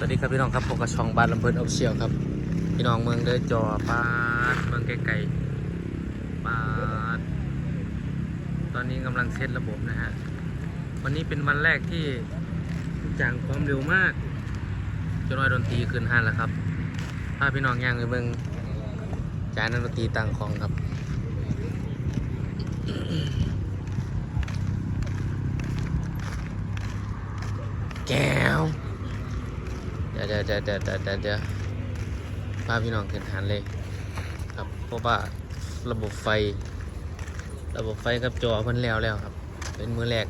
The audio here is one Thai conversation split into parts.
สวัสดีครับพี่น้องครับผมกับช่องบ้านลำเพลินออฟเชียลครับ พี่น้องเมืองเด้อจอปาดเมืองไกลๆปาดตอนนี้กำลังเซตระบบนะฮะ วันนี้เป็นวันแรกที่ทุกอย่างความเร็วมากจนว่าดนตรีขึ้นห้านแล้วครับพาพี่น้องย่างไปเมืองจานนักดนตรีต่างของครับแก้ว ดี๋ยวเดี๋ยวเดี๋ยวเดี๋ยวเดี๋ยวเดี๋ยวเดี๋ยวพาพี่น้องขึ้นหันเลยครับเพราะว่าระบบไฟ ระบบไฟกับจอเพิ่นแล้วแล้วครับ เป็นมือแรก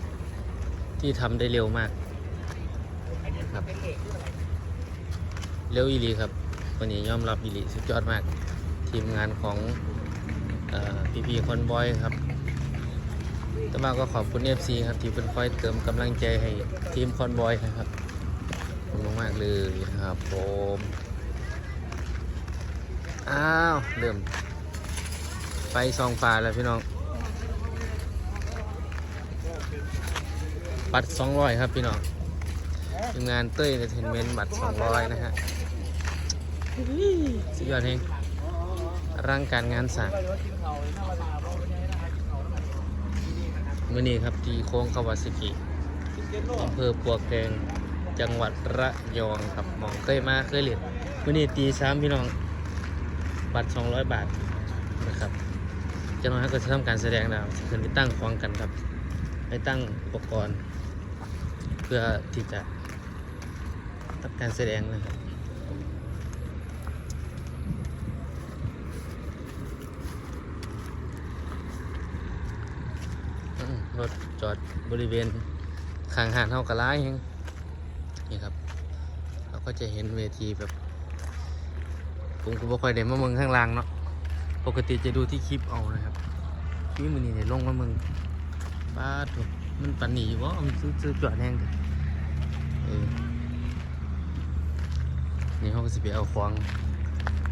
ที่ทำได้เร็วมากครับเร็วอีลีครับวันนี้ยอมรับอีลีสุดยอดมาก ทีมงานของพีพีคอนบอยครับต่ว่าก็ขอบคุณ FC ครับที่เป็นคอยเติมกำลังใจให้ทีมคอนบอยนะครับ คุณมากๆเลยครับผมอ้าวเริ่มไฟซองฟ้าแล้วพี่น้องบัตร200 ครับพี่น้องทีมงานเต้ยเอนเตอร์เทนเมนต์บัตร200 นะฮะสุดยอดเองร่างการงานสั่งมื่อนี้ครับทีโค้งคาวาซากิอำเภอปัวแกง จังหวัดระยองครับมองเคยมาเคยเรียนวันนี้ตีสามพี่น้องบัตร200บาทนะครับจังหวะก็จะทำการแสดงแล้วขึ้นไปตั้งควงกันครับไปตั้งอุปกรณ์ เพื่อที่จะทำการแสดงนะครับรถจอดบริเวณข้างหาดเท่ากระไรเอง นี่ครับ เราก็จะเห็นเวทีแบบ ผมก็บ่ค่อยได้มาเมืองข้างล่างเนาะปกติจะดูที่คลิปเอานะครับพี่มือนี่เนี่ยลงมาเมืองบ้าถูกมันปันหนีวะมันซื้อซื้อจอดแห้งกันเออนี่เขาก็สิไปเอาควง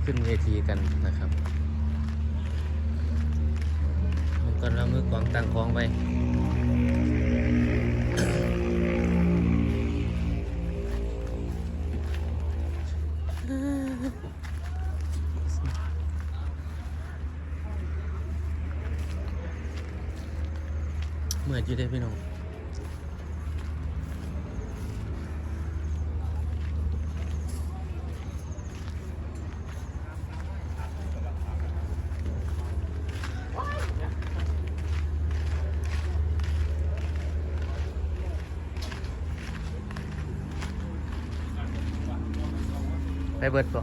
ขึ้นเวทีกันนะครับมันก็เอามือกวางตั้งควงไป เหมือนอยู่ได้พี่น้องไปเบิดป่ะ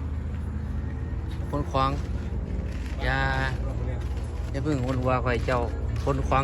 คนควางอย่าอย่าเพิ่งคนว่าใครเจ้าคนควาง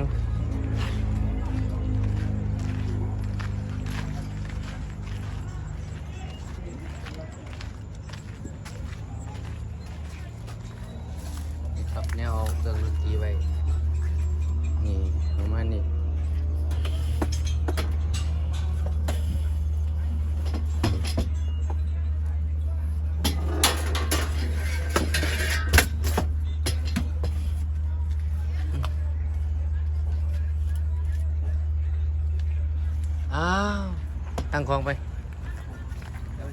อ้าว ตั้งคลองไป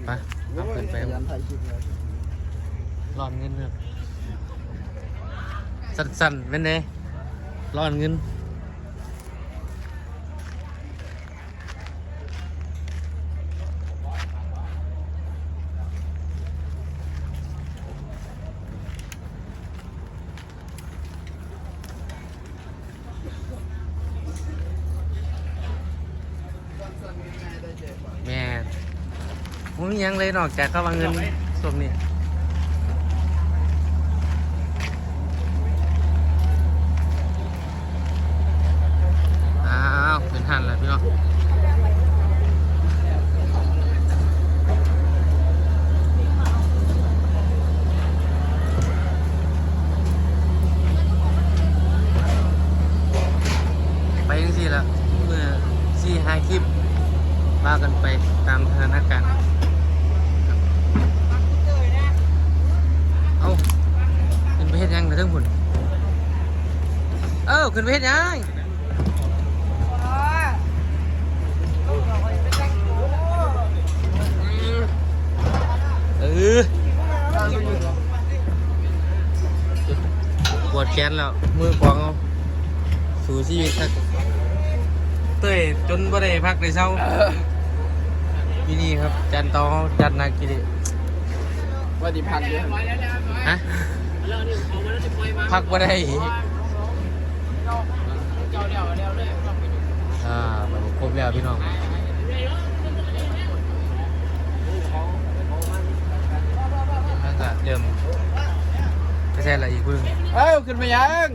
ไปเอาขึ้นไปร้อนเงินครับสั่นๆเป็นไงร้อนเงิน แม่ ผมมีหยังเลยนอกจากเข้ามาเงินส่วนนี้อ้าวเป็นหันแล้วพี่น้องไปยังสี่ละเมื่อสี่ห้าคลิปว่ากันไปตามสถานการณ์ เอาขึ้นไปเฮ็ดยังกระเทิงหุ่นเออขึ้นไปเฮ็ดยังปวดแขนแล้ว มือปองเอาสูชีวิตครับเตยจนบ่ได้พักเลยเช้าที่นี่ครับ จันตอจันนากิริวัติพันธ์ด้วย ฮะพักบ่ได้อ่ามันครบแล้วพี่น้องแล้วก็เริ่มไม่ใช่อะไรอีกเพิ่งเอ้าขึ้นมายัง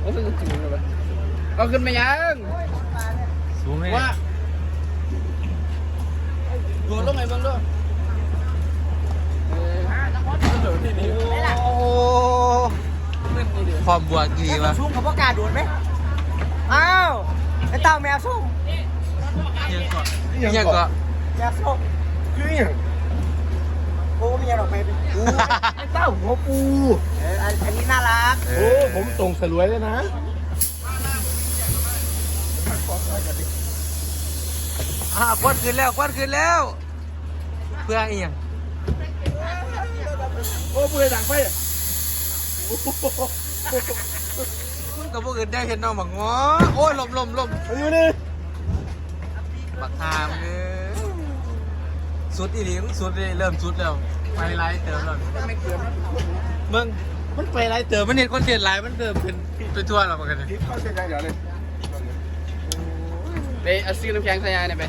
เอาขึ้นมายังเอาขึ้นมายังสูงไหมว่าดูลงไงบ้างด้วย ขึ้นนี่ดิพอมบวกกี่วะชุ่มเขาประกาศโดนไหมอ้าวไอ้เต่าแมวส้มยังก็ยังก็แมวส้มคืออย่างโอ้ไม่ยังหรอกไปเป็นไอ้เต่าหัวปูเอออันนี้น่ารัก โอ้ผมส่งสลวยเลยนะอ่าควันขึ้นแล้วควันขึ้นแล้ว เพื่ออีหยังโอ้ปืนดังไฟ มึงกับพวกอื่นได้เห็นน้องบักง้อโอ้ยลมลมลมอยู่นี่บักหามเอ้ยสุดอีหลีมึงสุดเลยเริ่มสุดแล้วไปไล่เติมแล้วไม่เกินมึงมันไปไล่เติมมันเห็นคนเทียนไล่มันเติมเป็นไปทั่วแล้วมันกันเนี่ยทิปเข้าเส้นได้เดี๋ยวเลยไปเอาซื้อน้ำแข็งใส่ยาเนี่ยไป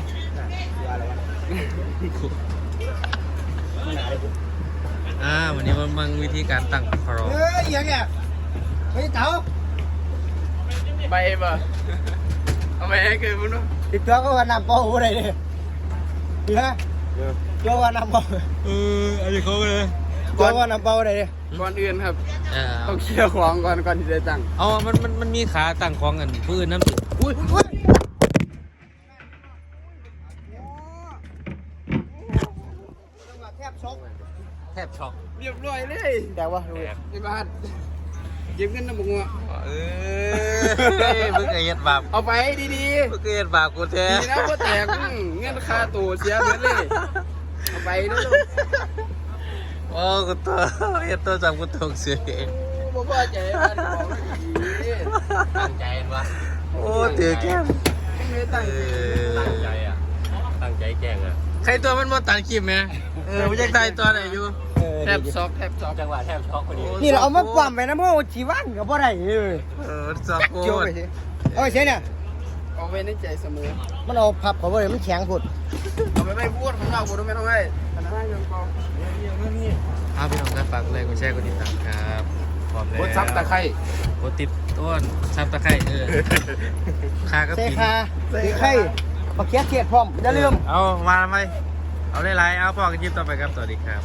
อ่าวันนี้มันมึงวิธีการตั้งคารอเฮ้ยยังเนี่ย ไอ้เต่าไปป่ะเอาไปให้คือมึงดูติดตัวก็วันนำเป้าอะไรเนี่ยดีฮะตัววันนำเป้าเอออันนี้เขาเลยตัววันนำเป้าอะไรเนี่ยก่อนอื่นครับเออต้องเคลียร์ของก่อนก่อนที่จะตั้งเอามันมันมันมีขาตั้งของกันผู้อื่นน้ำอุ้ยแทบช็อกแทบช็อกเรียบร้อยเลยแต่ว่าไอ้บ้าน เก็บเงินน้ำบุงอะเออมึงเคยเฮ็ดบาปเอาไปดีมึงเคยเฮ็ดบาปกูๆแท้ดีนะว่าแตกอืมเงินค่าตัวเสียหมดเลยเอาไปเด้อลูกโอ้กูตัวเฮ็ดตัวจำกูตกเสียเองบ่พอใจบ้านบอกดีตั้งใจเห็นปะโอ้ตือแก้มไม่ตั้งเอใจอตั้งใจอะตั้งใจแกล้งอะใครตัวมันมาตัดคลิปไหมเออมันจะตายตัวไหนอยู่ แทบซอกแทบซอกจังหวะแทบช็อกพอดีนี่เราเอามาปั่มไปนะเพราะว่าชีวันกับบ่ได้เลยเออสับโคเกี่ยวตไปรสิเอาไปเสียเนี่ยเอาไว้ในใจเสมอ มันเอาพับเขาบ่ได้มันแข็งผุดเอาไปไม่พูดของเราพูดไม่ต้องให้พนักงานยังกองเอาพี่น้องครับฝากเลยกดแชร์กดติดตามครับพร้อมแล้วกดซับตะไคร้กดติดต้นซับตะไคร้เออคากับเซกินคาสีไข่บักเขียเทียดพร้อมอย่าลืมเอามาทำไมเอาไล่ๆเอาพอกันยิบต่อไปครับสวัสดีครับ